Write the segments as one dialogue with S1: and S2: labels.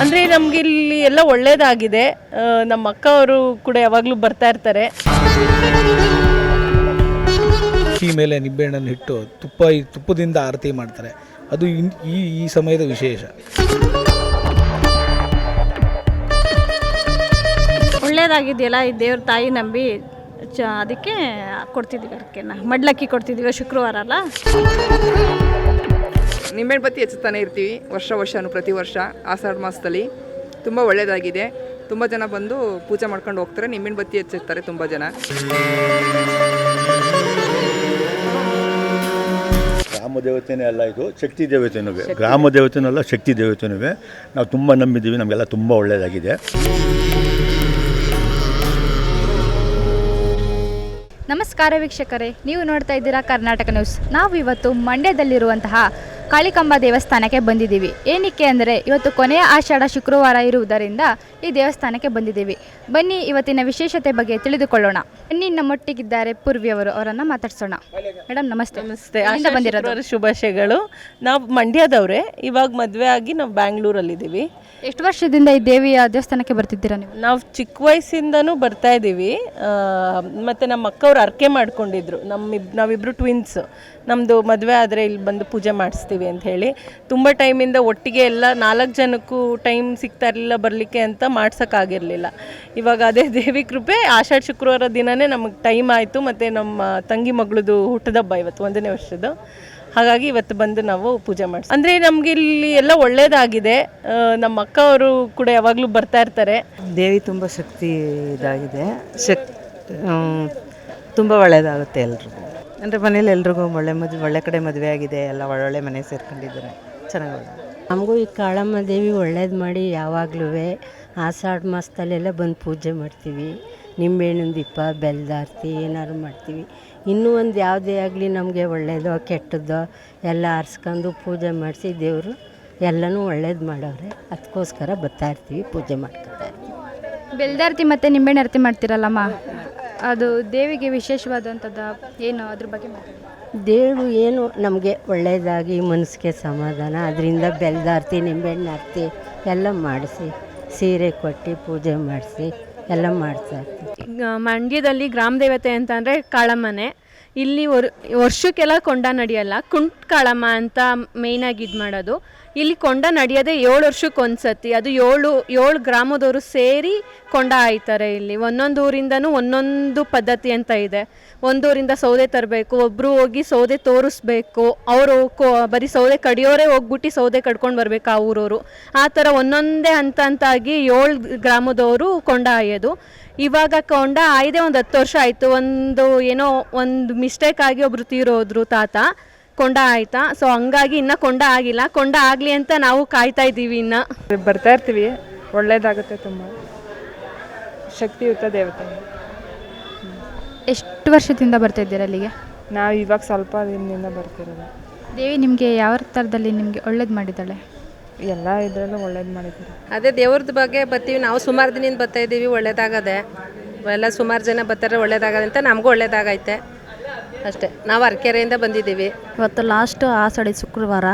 S1: ಅಂದರೆ ನಮ್ಗೆ ಇಲ್ಲಿ ಎಲ್ಲ ಒಳ್ಳೇದಾಗಿದೆ. ನಮ್ಮ ಅಕ್ಕ ಅವರು ಕೂಡ ಯಾವಾಗಲೂ ಬರ್ತಾ ಇರ್ತಾರೆ.
S2: ಸಿಹಿ ಮೇಲೆ ನಿಂಬೆಹಣ್ಣನ್ನು ಇಟ್ಟು ತುಪ್ಪ ಈ ತುಪ್ಪದಿಂದ ಆರತಿ ಮಾಡ್ತಾರೆ. ಅದು ಇನ್- ಈ ಈ ಸಮಯದ ವಿಶೇಷ.
S3: ಒಳ್ಳೇದಾಗಿದೆಯಲ್ಲ ಈ ದೇವ್ರ ತಾಯಿ ನಂಬಿ ಚ ಅದಕ್ಕೆ ಕೊಡ್ತಿದ್ದೀವಿ ಅದಕ್ಕೆ. ಮಡ್ಲಕ್ಕಿ ಕೊಡ್ತಿದ್ದೀವಿ ಶುಕ್ರವಾರ ಅಲ್ಲ?
S4: ನಿಂಬೆಹಣ್ಣು ಬತ್ತಿ ಹೆಚ್ಚುತ್ತಾನೆ ಇರ್ತೀವಿ ವರ್ಷ ವರ್ಷನೂ ಪ್ರತಿ ವರ್ಷ ಆಷಾಢ ಮಾಸದಲ್ಲಿ. ತುಂಬ ಒಳ್ಳೆಯದಾಗಿದೆ ತುಂಬ ಜನ ಬಂದು ಪೂಜೆ ಮಾಡ್ಕೊಂಡು ಹೋಗ್ತಾರೆ ನಿಂಬೆಹಣ್ಣು ಬತ್ತಿ ಹೆಚ್ಚಿರ್ತಾರೆ ತುಂಬ ಜನ.
S5: ಗ್ರಾಮ ದೇವತೆನೇ ಅಲ್ಲ ಇದು ಶಕ್ತಿ ದೇವತೆನೂ. ಗ್ರಾಮ ದೇವತೆನೂ ಅಲ್ಲ ಶಕ್ತಿ ದೇವತೆನೂ. ನಾವು ತುಂಬ ನಂಬಿದ್ದೀವಿ ನಮಗೆಲ್ಲ ತುಂಬ ಒಳ್ಳೆಯದಾಗಿದೆ
S6: ನಮಸ್ಕಾರ ವೀಕ್ಷಕರೇ ನೀವು ನೋಡ್ತಾ ಇದ್ದೀರಾ ಕರ್ನಾಟಕ ನ್ಯೂಸ್. ನಾವು ಇವತ್ತು ಮಂಡ್ಯದಲ್ಲಿರುವಂತಹ ಕಾಳಿಕಾಂಬ ದೇವಸ್ಥಾನಕ್ಕೆ ಬಂದಿದ್ದೀವಿ. ಏನಕ್ಕೆ ಅಂದರೆ ಇವತ್ತು ಕೊನೆಯ ಆಷಾಢ ಶುಕ್ರವಾರ ಇರುವುದರಿಂದ ಈ ದೇವಸ್ಥಾನಕ್ಕೆ ಬಂದಿದ್ದೀವಿ. ಬನ್ನಿ ಇವತ್ತಿನ ವಿಶೇಷತೆ ಬಗ್ಗೆ ತಿಳಿದುಕೊಳ್ಳೋಣ. ಬನ್ನಿ ನಮ್ಮೊಟ್ಟಿಗಿದ್ದಾರೆ ಪೂರ್ವಿಯವರು ಅವರನ್ನು ಮಾತಾಡ್ಸೋಣ. ಮೇಡಮ್ ನಮಸ್ತೆ.
S1: ನಮಸ್ತೆ.
S6: ಎಲ್ಲಿಂದ ಬಂದಿರೋದು?
S1: ಶುಭಾಶಯಗಳು. ನಾವು ಮಂಡ್ಯದವ್ರೆ. ಇವಾಗ ಮದುವೆ ಆಗಿ ನಾವು ಬ್ಯಾಂಗ್ಳೂರಲ್ಲಿದ್ದೀವಿ.
S6: ಎಷ್ಟು ವರ್ಷದಿಂದ ಈ ದೇವಿಯ ದೇವಸ್ಥಾನಕ್ಕೆ ಬರ್ತಿದ್ದೀರಾ ನೀವು?
S1: ನಾವು ಚಿಕ್ಕ ವಯಸ್ಸಿಂದನೂ ಬರ್ತಾ ಇದ್ದೀವಿ. ಮತ್ತು ಮತ್ತೆ ನಮ್ಮ ಅಕ್ಕವ್ರು ಅರ್ಕೆ ಮಾಡ್ಕೊಂಡಿದ್ರು. ನಮ್ಮ ನಾವಿಬ್ರು ಟ್ವಿನ್ಸ್ ನಮ್ಮದು ಮದುವೆ ಆದರೆ ಇಲ್ಲಿ ಬಂದು ಪೂಜೆ ಮಾಡಿಸ್ತೀವಿ. ಅಂತ ಹೇಳಿ ತುಂಬ ಟೈಮಿಂದ ಒಟ್ಟಿಗೆ ಎಲ್ಲ ನಾಲ್ಕು ಜನಕ್ಕೂ ಟೈಮ್ ಸಿಗ್ತಾ ಇರಲಿಲ್ಲ ಬರಲಿಕ್ಕೆ ಅಂತ ಮಾಡ್ಸೋಕ್ಕಾಗಿರಲಿಲ್ಲ ಇವಾಗ ಅದೇ ದೇವಿ ಕೃಪೆ, ಆಷಾಢ ಶುಕ್ರವಾರ ದಿನವೇ ನಮಗೆ ಟೈಮ್ ಆಯಿತು ಮತ್ತು ನಮ್ಮ ತಂಗಿ ಮಗಳದು ಹುಟ್ಟದಬ್ಬ ಇವತ್ತು, ಒಂದನೇ ವರ್ಷದ್ದು. ಹಾಗಾಗಿ ಇವತ್ತು ಬಂದು ನಾವು ಪೂಜೆ ಮಾಡಿ ಅಂದರೆ ನಮಗೆ ಇಲ್ಲಿ ಎಲ್ಲ ಒಳ್ಳೆಯದಾಗಿದೆ ನಮ್ಮ ಅಕ್ಕ ಅವರು ಕೂಡ ಯಾವಾಗಲೂ ಬರ್ತಾ ಇರ್ತಾರೆ.
S7: ದೇವಿ ತುಂಬ ಶಕ್ತಿ ಇದಾಗಿದೆ. ಶಕ್ ತುಂಬ ಒಳ್ಳೆಯದಾಗುತ್ತೆ ಎಲ್ರಿಗೂ. ಅಂದರೆ ಮನೇಲಿ ಎಲ್ರಿಗೂ ಒಳ್ಳೆ ಮದುವೆ ಒಳ್ಳೆ ಕಡೆ ಮದುವೆ ಆಗಿದೆ ಎಲ್ಲ ಒಳ್ಳೊಳ್ಳೆ ಮನೆ ಸೇರ್ಕೊಂಡಿದ್ದಾರೆ. ಚೆನ್ನಾಗಿ
S8: ನಮಗೂ ಈ ಕಾಳಮ್ಮ ದೇವಿ ಒಳ್ಳೇದು ಮಾಡಿ ಯಾವಾಗಲೂ ಆಷಾಢ ಮಾಸದಲ್ಲೆಲ್ಲ ಬಂದು ಪೂಜೆ ಮಾಡ್ತೀವಿ. ನಿಂಬೆಹಣ್ಣಿನ ದೀಪ ಬೆಲ್ದಾರ್ತಿ ಏನಾದ್ರು ಮಾಡ್ತೀವಿ. ಇನ್ನೂ ಒಂದು ಯಾವುದೇ ಆಗಲಿ ನಮಗೆ ಒಳ್ಳೆಯದೋ ಕೆಟ್ಟದ್ದೋ ಎಲ್ಲ ಆರಿಸ್ಕೊಂಡು ಪೂಜೆ ಮಾಡಿಸಿ ದೇವರು ಎಲ್ಲನೂ ಒಳ್ಳೇದು ಮಾಡೋರೆ ಅದಕ್ಕೋಸ್ಕರ ಬರ್ತಾ ಇರ್ತೀವಿ ಪೂಜೆ ಮಾಡ್ಕೊತಾ ಇರ್ತೀವಿ.
S6: ಬೆಲ್ದಾರ್ತಿ ಮತ್ತು ನಿಂಬೆಹಣ್ಣು ಆರತಿ ಮಾಡ್ತೀರಲ್ಲಮ್ಮ? ಅದು ದೇವಿಗೆ ವಿಶೇಷವಾದಂಥದ್ದು ಏನು ಅದ್ರ ಬಗ್ಗೆ ಮಾತಾಡಿ.
S8: ದೇವರು ಏನು ನಮಗೆ ಒಳ್ಳೆಯದಾಗಿ ಮನಸ್ಸಿಗೆ ಸಮಾಧಾನ ಅದರಿಂದ ಬೆಲ್ದಾರ್ತಿ ನಿಂಬೆಹಣ್ಣು ಆರತಿ ಎಲ್ಲ ಮಾಡಿಸಿ ಸೀರೆ ಕೊಟ್ಟು ಪೂಜೆ ಮಾಡಿಸಿ ಎಲ್ಲ ಮಾಡ್ತಾ ಇರ್ತೀವಿ.
S9: ಮಂಡ್ಯದಲ್ಲಿ ಗ್ರಾಮ ದೇವತೆ ಅಂತಂದರೆ ಕಾಳಮ್ಮನೆ. ಇಲ್ಲಿ ವರ್ ವರ್ಷಕ್ಕೆಲ್ಲ ಕೊಂಡ ನಡೆಯಲ್ಲ ಕುಂಟ್ ಕಾಳಮ್ಮ ಅಂತ ಮೇಯ್ನಾಗಿ ಇದು ಮಾಡೋದು. ಇಲ್ಲಿ ಕೊಂಡ ನಡೆಯೋದೇ ಏಳು ವರ್ಷಕ್ಕೆ ಒಂದ್ಸತಿ ಅದು ಏಳು ಏಳು ಗ್ರಾಮದವರು ಸೇರಿ ಕೊಂಡ ಆಯ್ತಾರೆ ಇಲ್ಲಿ. ಒಂದೊಂದು ಊರಿಂದನೂ ಒಂದೊಂದು ಪದ್ಧತಿ ಅಂತ ಇದೆ. ಒಂದೂರಿಂದ ಸೌದೆ ತರಬೇಕು ಒಬ್ಬರು ಹೋಗಿ ಸೌದೆ ತೋರಿಸ್ಬೇಕು, ಅವರು ಕೋ, ಬರೀ ಸೌದೆ ಕಡಿಯೋರೇ ಹೋಗ್ಬಿಟ್ಟು ಸೌದೆ ಕಡ್ಕೊಂಡು ಬರಬೇಕು ಆ ಊರವರು. ಆ ಥರ ಒಂದೊಂದೇ ಹಂತ ಹಂತಾಗಿ ಏಳು ಗ್ರಾಮದವರು ಕೊಂಡ ಆಯೋದು. ಇವಾಗ ಕೊಂಡ ಆಯ್ದೆ ಒಂದು ಹತ್ತು ವರ್ಷ ಆಯಿತು. ಒಂದು ಏನೋ ಒಂದು ಮಿಸ್ಟೇಕ್ ಆಗಿ ಒಬ್ರು ತೀರೋದ್ರು ತಾತ. ಕೊಂಡ ಆಯ್ತಾ? ಸೊ ಹಂಗಾಗಿ ಇನ್ನ ಕೊಂಡ ಆಗಿಲ್ಲ. ಕೊಂಡ ಆಗಲಿ ಅಂತ ನಾವು ಕಾಯ್ತಾ ಇದ್ದೀವಿ ಇನ್ನ.
S4: ಬರ್ತಾ ಇರ್ತೀವಿ. ಒಳ್ಳೇದಾಗುತ್ತೆ ತುಂಬ. ಶಕ್ತಿಯುತ ದೇವತೆ.
S6: ಎಷ್ಟು ವರ್ಷದಿಂದ ಬರ್ತಾ ಇದ್ದೀರಾ ಅಲ್ಲಿಗೆ?
S4: ನಾವು ಇವಾಗ ಸ್ವಲ್ಪ ದಿನದಿಂದ ಬರ್ತಿರೋದು.
S6: ದೇವಿ ನಿಮಗೆ ಯಾವ ಥರದಲ್ಲಿ ನಿಮಗೆ ಒಳ್ಳೇದು ಮಾಡಿದ್ದಾಳೆ?
S4: ಎಲ್ಲ ಇದರಲ್ಲೂ ಒಳ್ಳೇದು ಮಾಡಿದ್ದಾರೆ.
S10: ಅದೇ ದೇವ್ರದ್ದು ಬಗ್ಗೆ ಬರ್ತೀವಿ. ನಾವು ಸುಮಾರು ದಿನದಿಂದ ಬರ್ತಾ ಇದ್ದೀವಿ. ಒಳ್ಳೇದಾಗದೆ. ಎಲ್ಲ ಸುಮಾರು ಜನ ಬರ್ತಾರೆ. ಒಳ್ಳೇದಾಗದೆ ಅಂತ ನಮಗೂ ಒಳ್ಳೇದಾಗೈತೆ. ಅಷ್ಟೇ. ನಾವು ಅರಕೆರೆಯಿಂದ ಬಂದಿದ್ದೀವಿ.
S3: ಇವತ್ತು ಲಾಸ್ಟ್ ಸಡಿ ಶುಕ್ರವಾರ.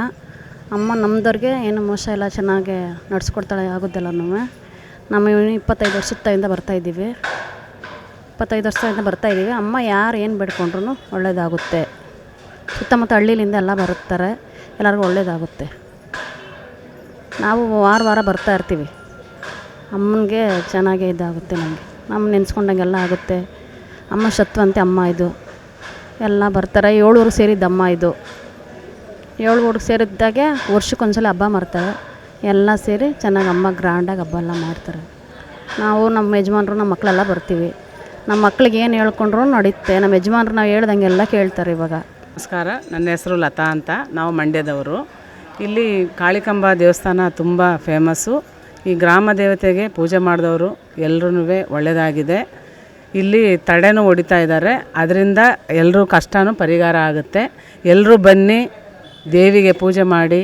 S3: ಅಮ್ಮ ನಮ್ಮದವ್ರಿಗೆ ಏನು ಮೋಸ ಎಲ್ಲ ಚೆನ್ನಾಗಿ ನಡೆಸ್ಕೊಡ್ತಾಳೆ ಆಗೋದೆಲ್ಲನೂ ನಮ್ಮ ಇಪ್ಪತ್ತೈದು ವರ್ಷದಿಂದ ಬರ್ತಾ ಇದ್ದೀವಿ. ಇಪ್ಪತ್ತೈದು ವರ್ಷದಿಂದ ಬರ್ತಾ ಇದ್ದೀವಿ. ಅಮ್ಮ ಯಾರು ಏನು ಬೇಡ್ಕೊಂಡ್ರು ಒಳ್ಳೇದಾಗುತ್ತೆ. ಸುತ್ತಮುತ್ತ ಹಳ್ಳಿಲಿಂದ ಎಲ್ಲ ಬರುತ್ತಾರೆ. ಎಲ್ಲರಿಗೂ ಒಳ್ಳೇದಾಗುತ್ತೆ. ನಾವು ವಾರ ವಾರ ಬರ್ತಾ ಇರ್ತೀವಿ. ಅಮ್ಮನಿಗೆ ಚೆನ್ನಾಗೇ ಇದಾಗುತ್ತೆ ನಮಗೆ. ನಮ್ಮ ನೆನೆಸ್ಕೊಂಡಂಗೆಲ್ಲ ಆಗುತ್ತೆ. ಅಮ್ಮ ಶತ್ವಂತೆ ಅಮ್ಮ ಇದು. ಎಲ್ಲ ಬರ್ತಾರೆ. ಏಳೂರು ಸೇರಿದ್ದಮ್ಮ ಇದು. ಏಳು ಊರಿಗೆ ಸೇರಿದ್ದಾಗೆ ವರ್ಷಕ್ಕೊಂದ್ಸಲ ಹಬ್ಬ ಮಾಡ್ತಾರೆ. ಎಲ್ಲ ಸೇರಿ ಚೆನ್ನಾಗಿ ಅಮ್ಮ ಗ್ರ್ಯಾಂಡಾಗಿ ಹಬ್ಬ ಎಲ್ಲ ಮಾಡ್ತಾರೆ. ನಾವು ನಮ್ಮ ಯಜಮಾನ್ರು, ನಮ್ಮ ಮಕ್ಕಳೆಲ್ಲ ಬರ್ತೀವಿ. ನಮ್ಮ ಮಕ್ಳಿಗೆ ಏನು ಹೇಳ್ಕೊಂಡ್ರು ನಡೀತೆ. ನಮ್ಮ ಯಜಮಾನ್ರು ನಾವು ಹೇಳ್ದಂಗೆಲ್ಲ ಕೇಳ್ತಾರೆ ಇವಾಗ.
S7: ನಮಸ್ಕಾರ. ನನ್ನ ಹೆಸರು ಲತಾ ಅಂತ. ನಾವು ಮಂಡ್ಯದವರು. ಇಲ್ಲಿ ಕಾಳಿಕಂಬ ದೇವಸ್ಥಾನ ತುಂಬ ಫೇಮಸ್ಸು ಈ ಗ್ರಾಮ ದೇವತೆಗೆ ಪೂಜೆ ಮಾಡಿದವರು ಎಲ್ರೂ ಒಳ್ಳೆಯದಾಗಿದೆ ಇಲ್ಲಿ ತಡೆನೂ ಹೊಡಿತಾ ಇದ್ದಾರೆ. ಅದರಿಂದ ಎಲ್ಲರೂ ಕಷ್ಟನೂ ಪರಿಹಾರ ಆಗುತ್ತೆ. ಎಲ್ಲರೂ ಬನ್ನಿ ದೇವಿಗೆ ಪೂಜೆ ಮಾಡಿ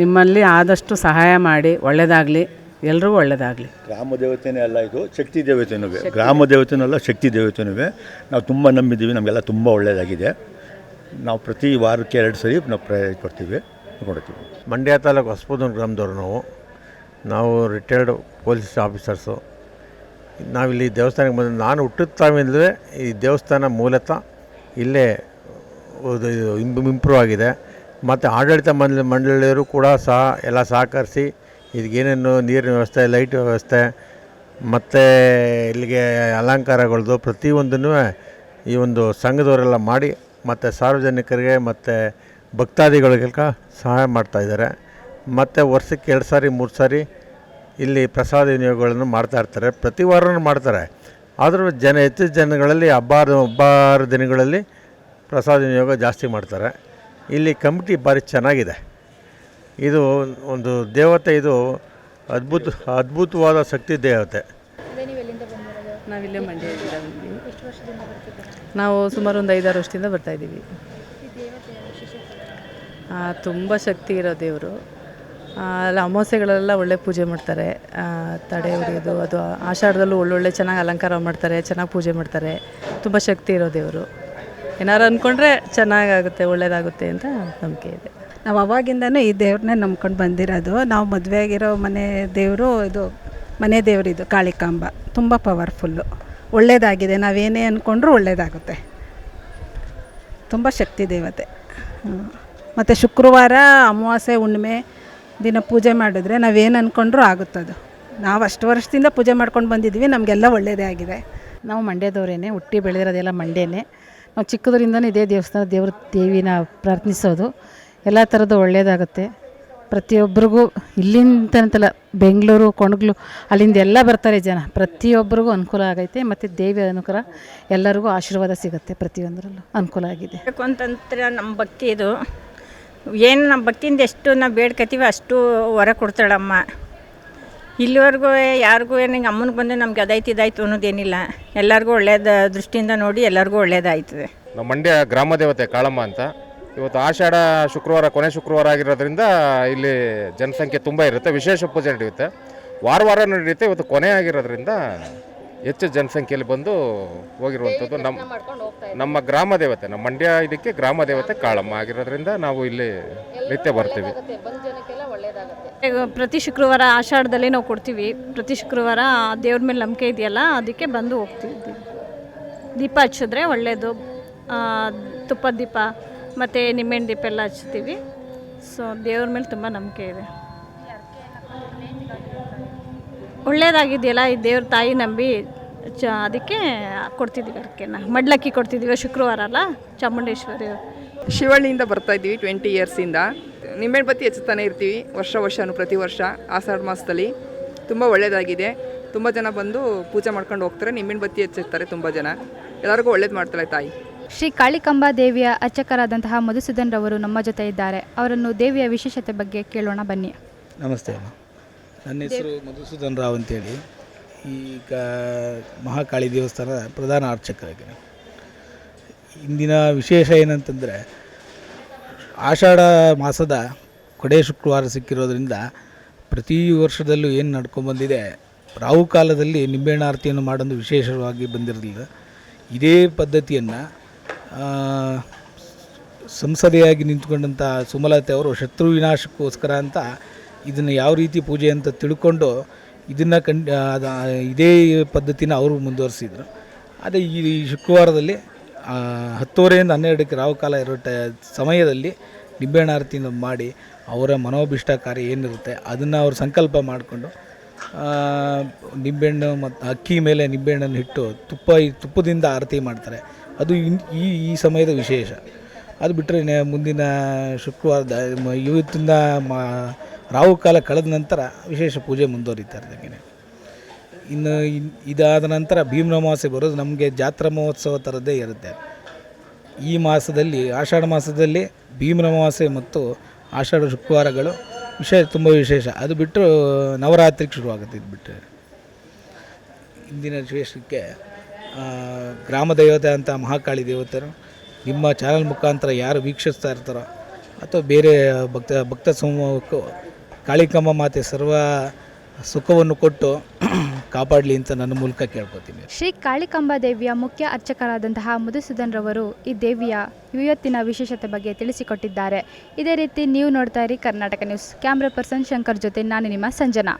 S7: ನಿಮ್ಮಲ್ಲಿ ಆದಷ್ಟು ಸಹಾಯ ಮಾಡಿ ಒಳ್ಳೆಯದಾಗಲಿ ಎಲ್ರಿಗೂ ಒಳ್ಳೆಯದಾಗಲಿ
S5: ಗ್ರಾಮ ದೇವತೆನೇ ಅಲ್ಲ ಇದು ಶಕ್ತಿ ದೇವತೆನೂ. ಗ್ರಾಮ ದೇವತೆನೂ ಅಲ್ಲ ಶಕ್ತಿ ದೇವತೆನೂ. ನಾವು ತುಂಬ ನಂಬಿದ್ದೀವಿ ನಮಗೆಲ್ಲ ತುಂಬ ಒಳ್ಳೆಯದಾಗಿದೆ ನಾವು ಪ್ರತಿ ವಾರಕ್ಕೆ ಎರಡು ಸರಿ ನಾವು ಪ್ರಯ ಕೊಡ್ತೀವಿ ಕೊಡ್ತೀವಿ
S11: ಮಂಡ್ಯ ತಾಲೂಕು ಹೊಸಪುದೂರು ಗ್ರಾಮದವ್ರು ನಾವು. ನಾವು ರಿಟೈರ್ಡ್ ಪೊಲೀಸ್ ಆಫೀಸರ್ಸು ನಾವಿಲ್ಲಿ ದೇವಸ್ಥಾನಕ್ಕೆ ಬಂದು ನಾನು ಹುಟ್ಟಿದ ತಾವಿಂದಲೇ ಈ ದೇವಸ್ಥಾನ ಮೂಲತಃ ಇಲ್ಲೇ ಇಂಪ್ರೂವ್ ಆಗಿದೆ. ಮತ್ತು ಆಡಳಿತ ಮಂಡಳಿ ಮಂಡಳಿಯವರು ಕೂಡ ಸಹ ಎಲ್ಲ ಸಹಕರಿಸಿ ಇದಕ್ಕೇನೇನು ನೀರಿನ ವ್ಯವಸ್ಥೆ, ಲೈಟ್ ವ್ಯವಸ್ಥೆ, ಮತ್ತು ಇಲ್ಲಿಗೆ ಅಲಂಕಾರಗಳದ್ದು ಪ್ರತಿಯೊಂದನ್ನು ಈ ಒಂದು ಸಂಘದವರೆಲ್ಲ ಮಾಡಿ ಮತ್ತು ಸಾರ್ವಜನಿಕರಿಗೆ ಮತ್ತು ಭಕ್ತಾದಿಗಳಿಗೆಲ್ಲ ಸಹಾಯ ಮಾಡ್ತಾಯಿದ್ದಾರೆ ಮತ್ತು ವರ್ಷಕ್ಕೆ ಎರಡು ಸಾರಿ, ಮೂರು ಸಾರಿ ಇಲ್ಲಿ ಪ್ರಸಾದ ವಿನಿಯೋಗಗಳನ್ನು ಮಾಡ್ತಾ ಇರ್ತಾರೆ. ಪ್ರತಿ ವಾರನೂ ಮಾಡ್ತಾರೆ. ಆದರೂ ಜನ ಹೆಚ್ಚು ಜನಗಳಲ್ಲಿ ಹಬ್ಬ ಹಬ್ಬಾರ ದಿನಗಳಲ್ಲಿ ಪ್ರಸಾದ ವಿನಿಯೋಗ ಜಾಸ್ತಿ ಮಾಡ್ತಾರೆ. ಇಲ್ಲಿ ಕಮಿಟಿ ಭಾರಿ ಚೆನ್ನಾಗಿದೆ. ಇದು ಒಂದು ದೇವತೆ, ಇದು ಅದ್ಭುತ, ಅದ್ಭುತವಾದ ಶಕ್ತಿ ದೇವತೆ.
S12: ನಾವಿಲ್ಲೇ ಮಂಡ್ಯದಿಂದ ನಾವು ಸುಮಾರು ಒಂದು ಐದಾರು ವರ್ಷದಿಂದ ಬರ್ತಾ ಇದ್ದೀವಿ. ತುಂಬ ಶಕ್ತಿ ಇರೋ ದೇವರು. ಅಲ್ಲಿ ಅಮಾವಾಸ್ಯೆಗಳೆಲ್ಲ ಒಳ್ಳೆ ಪೂಜೆ ಮಾಡ್ತಾರೆ. ತಡೆ ಹೊಡೆಯೋದು ಅದು ಆಷಾಢದಲ್ಲೂ ಒಳ್ಳೊಳ್ಳೆ ಚೆನ್ನಾಗಿ ಅಲಂಕಾರ ಮಾಡ್ತಾರೆ, ಚೆನ್ನಾಗಿ ಪೂಜೆ ಮಾಡ್ತಾರೆ. ತುಂಬ ಶಕ್ತಿ ಇರೋ ದೇವರು. ಏನಾರು ಅಂದ್ಕೊಂಡ್ರೆ ಚೆನ್ನಾಗಾಗುತ್ತೆ ಒಳ್ಳೆಯದಾಗುತ್ತೆ ಅಂತ ನಂಬಿಕೆ ಇದೆ.
S13: ನಾವು ಅವಾಗಿಂದನೂ ಈ ದೇವ್ರನ್ನೇ ನಂಬ್ಕೊಂಡು ಬಂದಿರೋದು. ನಾವು ಮದುವೆ ಆಗಿರೋ ಮನೆ ದೇವರು ಇದು, ಮನೆ ದೇವರಿದು ಕಾಳಿಕಾಂಬ. ತುಂಬ ಪವರ್ಫುಲ್ಲು ಒಳ್ಳೆಯದಾಗಿದೆ ನಾವೇನೇ ಅಂದ್ಕೊಂಡ್ರೂ ಒಳ್ಳೆಯದಾಗುತ್ತೆ ತುಂಬ ಶಕ್ತಿ ದೇವತೆ. ಮತ್ತು ಶುಕ್ರವಾರ ಅಮಾವಾಸ್ಯೆ ಹುಣ್ಣಿಮೆ ದಿನ ಪೂಜೆ ಮಾಡಿದ್ರೆ ನಾವೇನು ಅಂದ್ಕೊಂಡ್ರೂ ಆಗುತ್ತದು. ನಾವು ಅಷ್ಟು ವರ್ಷದಿಂದ ಪೂಜೆ ಮಾಡ್ಕೊಂಡು ಬಂದಿದ್ವಿ ನಮಗೆಲ್ಲ ಒಳ್ಳೆಯದೇ ಆಗಿದೆ.
S14: ನಾವು ಮಂಡ್ಯದವರೇನೆ ಹುಟ್ಟಿ ಬೆಳೆದಿರೋದೆಲ್ಲ ಮಂಡ್ಯನೇ. ನಾವು ಚಿಕ್ಕದರಿಂದನೇ ಇದೇ ದೇವಸ್ಥಾನ ದೇವ್ರ ದೇವಿನ ಪ್ರಾರ್ಥಿಸೋದು. ಎಲ್ಲ ಥರದ್ದು ಒಳ್ಳೆಯದಾಗುತ್ತೆ ಪ್ರತಿಯೊಬ್ಬರಿಗೂ ಇಲ್ಲಿಂದ ಅಂತಲ್ಲ ಬೆಂಗಳೂರು ಕೊಣಗ್ಲು ಅಲ್ಲಿಂದ ಎಲ್ಲ ಬರ್ತಾರೆ ಜನ. ಪ್ರತಿಯೊಬ್ಬರಿಗೂ ಅನುಕೂಲ ಆಗೈತೆ ಮತ್ತು ದೇವಿ ಅನುಕೂಲ ಎಲ್ಲರಿಗೂ ಆಶೀರ್ವಾದ ಸಿಗುತ್ತೆ ಪ್ರತಿಯೊಂದರಲ್ಲೂ ಅನುಕೂಲ ಆಗಿದೆ.
S15: ಅಂತಂದ್ರೆ ನಮ್ಮ ಭಕ್ತಿ ಇದು. ಏನು ನಮ್ಮ ಭಕ್ತಿಯಿಂದ ಎಷ್ಟು ನಾವು ಬೇಡ್ಕತೀವಿ ಅಷ್ಟು ವರ ಕೊಡ್ತಾಳಮ್ಮ. ಇಲ್ಲಿವರೆಗೂ ಯಾರಿಗೂ ಏನು ಹಿಂಗೆ ಅಮ್ಮನಿಗೆ ಬಂದು ನಮ್ಗೆ ಅದಾಯ್ತು ಇದಾಯ್ತು ಅನ್ನೋದೇನಿಲ್ಲ. ಎಲ್ಲರಿಗೂ ಒಳ್ಳೆಯದ ದೃಷ್ಟಿಯಿಂದ ನೋಡಿ ಎಲ್ಲರಿಗೂ ಒಳ್ಳೇದಾಯ್ತದೆ.
S16: ನಮ್ಮ ಮಂಡ್ಯ ಗ್ರಾಮ ದೇವತೆ ಕಾಳಮ್ಮ ಅಂತ. ಇವತ್ತು ಆಷಾಢ ಶುಕ್ರವಾರ, ಕೊನೆ ಶುಕ್ರವಾರ ಆಗಿರೋದ್ರಿಂದ ಇಲ್ಲಿ ಜನಸಂಖ್ಯೆ ತುಂಬ ಇರುತ್ತೆ, ವಿಶೇಷ ಪೂಜೆ ನಡೆಯುತ್ತೆ. ವಾರ ವಾರ ನಡೆಯುತ್ತೆ, ಇವತ್ತು ಕೊನೆ ಆಗಿರೋದ್ರಿಂದ ಹೆಚ್ಚು ಜನಸಂಖ್ಯೆಯಲ್ಲಿ ಬಂದು ಹೋಗಿರುವಂಥದ್ದು ನಮ್ಮ ನಮ್ಮ ಗ್ರಾಮ ದೇವತೆ ನಮ್ಮ ಮಂಡ್ಯ ಇದಕ್ಕೆ ಗ್ರಾಮ ದೇವತೆ ಕಾಳಮ್ಮ ಆಗಿರೋದ್ರಿಂದ ನಾವು ಇಲ್ಲಿ ನಿತ್ಯ ಬರ್ತೀವಿ.
S9: ಪ್ರತಿ ಶುಕ್ರವಾರ ಆಷಾಢದಲ್ಲಿ ನಾವು ಕೊಡ್ತೀವಿ. ಪ್ರತಿ ಶುಕ್ರವಾರ ದೇವ್ರ ಮೇಲೆ ನಂಬಿಕೆ ಇದೆಯಲ್ಲ ಅದಕ್ಕೆ ಬಂದು ಹೋಗ್ತೀವಿ. ದೀಪ ಹಚ್ಚಿದ್ರೆ ಒಳ್ಳೆಯದು ತುಪ್ಪದ ದೀಪ ಮತ್ತು ನಿಂಬೆಹಣ್ಣು ದೀಪ ಎಲ್ಲ ಹಚ್ತೀವಿ. ಸೊ ದೇವ್ರ ಮೇಲೆ ತುಂಬ ನಂಬಿಕೆ ಇದೆ. ಒಳ್ಳೇದಾಗಿದೆಯಲ್ಲ ಈ ದೇವ್ರ ತಾಯಿ ನಂಬಿ ಚ ಅದಕ್ಕೆ ಕೊಡ್ತಿದ್ದೀವಿ ಅರ್ಕೆನ ಮಡ್ಲಕ್ಕಿ ಕೊಡ್ತಿದ್ದೀವಿ ಶುಕ್ರವಾರ ಅಲ್ಲ ಚಾಮುಂಡೇಶ್ವರಿ
S4: ಶಿವಳ್ಳಿಯಿಂದ ಬರ್ತಾ ಇದ್ದೀವಿ ಟ್ವೆಂಟಿ ಇಯರ್ಸಿಂದ ನಿಂಬೆಹಣ್ಣು ಬತ್ತಿ ಹೆಚ್ಚುತ್ತಾನೆ ಇರ್ತೀವಿ ವರ್ಷ ವರ್ಷನೂ ಪ್ರತಿ ವರ್ಷ ಆಷಾಢ ಮಾಸದಲ್ಲಿ. ತುಂಬ ಒಳ್ಳೆಯದಾಗಿದೆ ತುಂಬ ಜನ ಬಂದು ಪೂಜೆ ಮಾಡ್ಕೊಂಡು ಹೋಗ್ತಾರೆ ನಿಂಬೆಹಣ್ಣು ಬತ್ತಿ ಹೆಚ್ಚಿರ್ತಾರೆ ತುಂಬ ಜನ. ಎಲ್ಲರಿಗೂ ಒಳ್ಳೇದು ಮಾಡ್ತಾಳೆ ತಾಯಿ.
S6: ಶ್ರೀ ಕಾಳಿಕಂಬಾ ದೇವಿಯ ಅರ್ಚಕರಾದಂತಹ ಮಧುಸೂದನ್ ರವರು ನಮ್ಮ ಜೊತೆ ಇದ್ದಾರೆ. ಅವರನ್ನು ದೇವಿಯ ವಿಶೇಷತೆ ಬಗ್ಗೆ ಕೇಳೋಣ ಬನ್ನಿ.
S2: ನಮಸ್ತೆ ಅಮ್ಮ. ನನ್ನ ಹೆಸರು ಮಧುಸೂದನ್ ರಾವ್ ಅಂತೇಳಿ. ಈಗ ಮಹಾಕಾಳಿ ದೇವಸ್ಥಾನದ ಪ್ರಧಾನ ಅರ್ಚಕರಾಗಿದ್ದೀನಿ ಇಂದಿನ ವಿಶೇಷ ಏನಂತಂದರೆ, ಆಷಾಢ ಮಾಸದ ಕೊಡೆ ಶುಕ್ರವಾರ ಸಿಕ್ಕಿರೋದ್ರಿಂದ ಪ್ರತಿ ವರ್ಷದಲ್ಲೂ ಏನು ನಡ್ಕೊಂಡ್ಬಂದಿದೆ ರಾಹು ಕಾಲದಲ್ಲಿ ನಿಂಬೆಹಣ್ಣು ಆರತಿಯನ್ನು ಮಾಡೋದು ವಿಶೇಷವಾಗಿ ಬಂದಿರಲಿಲ್ಲ. ಇದೇ ಪದ್ಧತಿಯನ್ನು ಸಂಸದೆಯಾಗಿ ನಿಂತ್ಕೊಂಡಂಥ ಸುಮಲತೆ ಅವರು ಶತ್ರು ವಿನಾಶಕ್ಕೋಸ್ಕರ ಅಂತ ಇದನ್ನು ಯಾವ ರೀತಿ ಪೂಜೆ ಅಂತ ತಿಳ್ಕೊಂಡು ಇದನ್ನು ಕಂಡು ಅದು, ಇದೇ ಪದ್ಧತಿನ ಅವರು ಮುಂದುವರಿಸಿದರು. ಅದೇ ಈ ಶುಕ್ರವಾರದಲ್ಲಿ ಹತ್ತುವರೆಯಿಂದ ಹನ್ನೆರಡಕ್ಕೆ ರಾಹುಕಾಲ ಇರೋ ಟ, ಸಮಯದಲ್ಲಿ ನಿಂಬೆಹಣ್ಣು ಆರತಿಯನ್ನು ಮಾಡಿ ಅವರ ಮನೋಭಿಷ್ಟ ಕಾರ್ಯ ಏನಿರುತ್ತೆ ಅದನ್ನು ಅವರು ಸಂಕಲ್ಪ ಮಾಡಿಕೊಂಡು ನಿಂಬೆಹಣ್ಣು ಮತ್ತು ಅಕ್ಕಿ ಮೇಲೆ ನಿಂಬೆಹಣ್ಣನ್ನು ಇಟ್ಟು ತುಪ್ಪ, ತುಪ್ಪದಿಂದ ಆರತಿ ಮಾಡ್ತಾರೆ. ಅದು ಈ ಈ ಸಮಯದ ವಿಶೇಷ. ಅದು ಬಿಟ್ಟರೆ ಮುಂದಿನ ಶುಕ್ರವಾರದ ಇವತ್ತಿಂದ ಮ ರಾಹು ಕಾಲ ಕಳೆದ ನಂತರ ವಿಶೇಷ ಪೂಜೆ ಮುಂದುವರಿತಾ ಇರ್ತಂಗೆ ಇನ್ನು ಇನ್- ಇದಾದ ನಂತರ ಭೀಮನ ಅಮಾವಾಸ್ಯೆ ಬರೋದು ನಮಗೆ ಜಾತ್ರಾ ಮಹೋತ್ಸವ ಥರದ್ದೇ ಇರುತ್ತೆ. ಈ ಮಾಸದಲ್ಲಿ, ಆಷಾಢ ಮಾಸದಲ್ಲಿ ಭೀಮನ ಅಮಾವಾಸ್ಯೆ ಮತ್ತು ಆಷಾಢ ಶುಕ್ರವಾರಗಳು ವಿಶೇಷ, ತುಂಬ ವಿಶೇಷ. ಅದು ಬಿಟ್ಟು ನವರಾತ್ರಿಗೆ ಶುರುವಾಗುತ್ತೆ ಇದು ಬಿಟ್ಟರೆ ಇಂದಿನ ವಿಶೇಷಕ್ಕೆ ಗ್ರಾಮ ದೇವತೆ ಅಂತ ಮಹಾಕಾಳಿ ದೇವತೆರು, ನಿಮ್ಮ ಚಾನಲ್ ಮುಖಾಂತರ ಯಾರು ವೀಕ್ಷಿಸ್ತಾ ಇರ್ತಾರೋ ಅಥವಾ ಬೇರೆ ಭಕ್ತ ಭಕ್ತ ಸಮೂಹಕ್ಕೂ ಕಾಳಿಕಮ್ಮ ಮಾತೆ ಸರ್ವ ಸುಖವನ್ನು ಕೊಟ್ಟು ಕಾಪಾಡಲಿ ಅಂತ ನನ್ನ ಮೂಲಕ ಕೇಳ್ಕೊತೀನಿ.
S6: ಶ್ರೀ ಕಾಳಿಕಾಂಬಾ ದೇವಿಯ ಮುಖ್ಯ ಅರ್ಚಕರಾದಂತಹ ಮಧುಸೂದನ್ ರವರು ಈ ದೇವಿಯ ಇವತ್ತಿನ ವಿಶೇಷತೆ ಬಗ್ಗೆ ತಿಳಿಸಿಕೊಟ್ಟಿದ್ದಾರೆ. ಇದೇ ರೀತಿ ನೀವು ನೋಡ್ತಾ ಇರಿ Karnataka news. Camera person Shankar ಜೊತೆ ನಾನು ನಿಮ್ಮ ಸಂಜನಾ.